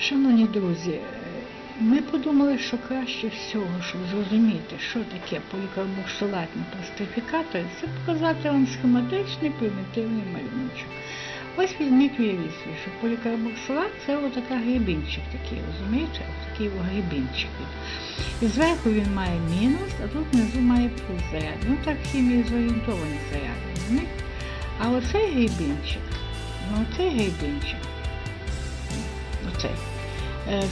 Шановні друзі, ми подумали, що краще всього, щоб зрозуміти, що таке полікарбоксилатний пластифікатор, це показати вам схематичний примітивний малюночок. Ось візьміть уявіть собі, що полікарбоксилат це отака грибінчик такий, розумієте? Такий о грибінчик. І зверху він має мінус, а тут внизу має плюс заряд. Ну так хімії зорієнтовані заряди, розумієте? А оцей грибінчик, ну оцей грибінчик,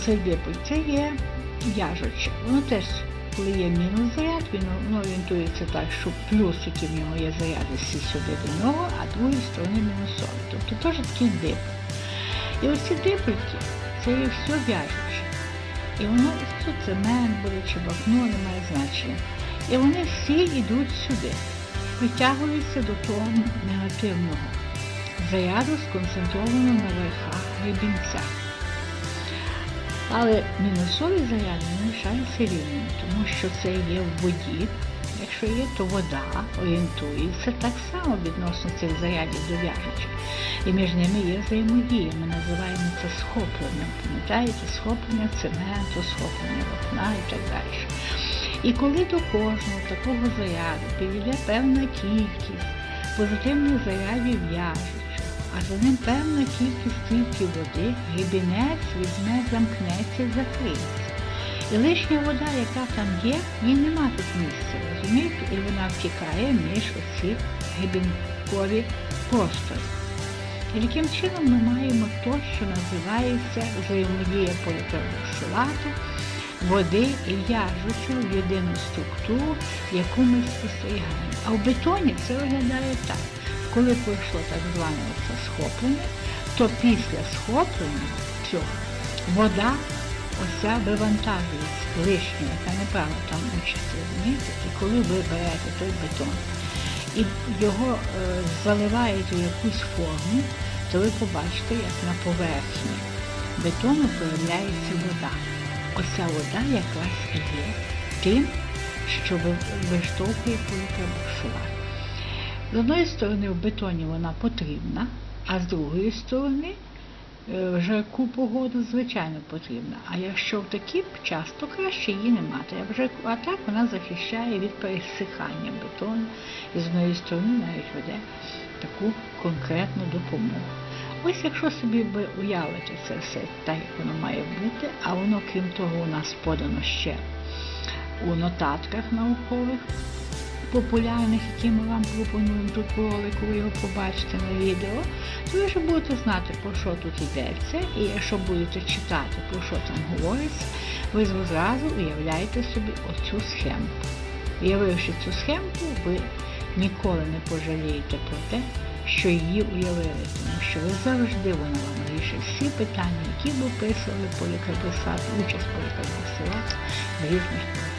цей диполь, це є яжоче. Воно теж, коли є мінус заряд, він воно орієнтується так, що плюс, який в нього є заряд, всі сюди до нього, а другої сторони мінусовий. Тобто теж такий диполь. І ось ці дипольки, це є все в'яжуче. І воно тут цемент буде чи не має значення. І вони всі йдуть сюди, притягуються до того негативного заряду, сконцентрованого на верхах гребінця. Але мінусові заряди не лишаються рівними, тому що це є в воді. Якщо є, то вода орієнтується так само відносно цих зарядів до в'яжучих. І між ними є взаємодія. Ми називаємо це схопленням. Пам'ятаєте, схоплення цементу, схоплення вапна і так далі. І коли до кожного такого заряду підійде певна кількість позитивних зарядів в'яжучих, а за ним певна кількість стільки води, грібінець візьме, замкнеться закриється. І лишня вода, яка там є, їй нема тут місця, розумієте? І вона втікає між оці грібінкові простори. І таким чином ми маємо те, що називається взаємодія полікарбоксилату, води і в'яжучого в єдину структуру, яку ми спостерігаємо. А в бетоні це виглядає так. Коли пройшло так зване схоплення, то після схоплення цього вода оця вивантажується лишня, яка не брала там участь, розумієте? І коли ви берете той бетон і його е, заливаєте в якусь форму, то ви побачите, як на поверхні бетону появляється вода. Оця вода якраз є тим, що ви- виштовхує полікарбоксилат. З одної сторони, в бетоні вона потрібна, а з другої сторони, е, в жарку погоду, звичайно, потрібна. А якщо в такий час, то краще її не мати. А, в а так вона захищає від пересихання бетону і з одної сторони навіть веде таку конкретну допомогу. Ось якщо собі ви уявите це все так, як воно має бути, а воно, крім того, у нас подано ще у нотатках наукових популярних, які ми вам пропонуємо тут ролику, ви його побачите на відео, то ви вже будете знати, про що тут йдеться, і якщо будете читати, про що там говориться, ви зразу уявляєте собі оцю схемку. Уявивши цю схемку, ви ніколи не пожалієте про те, що її уявили, тому що ви завжди вона вам вирішить всі питання, які б описували полікарбосат, участь полікарбосилат в різних.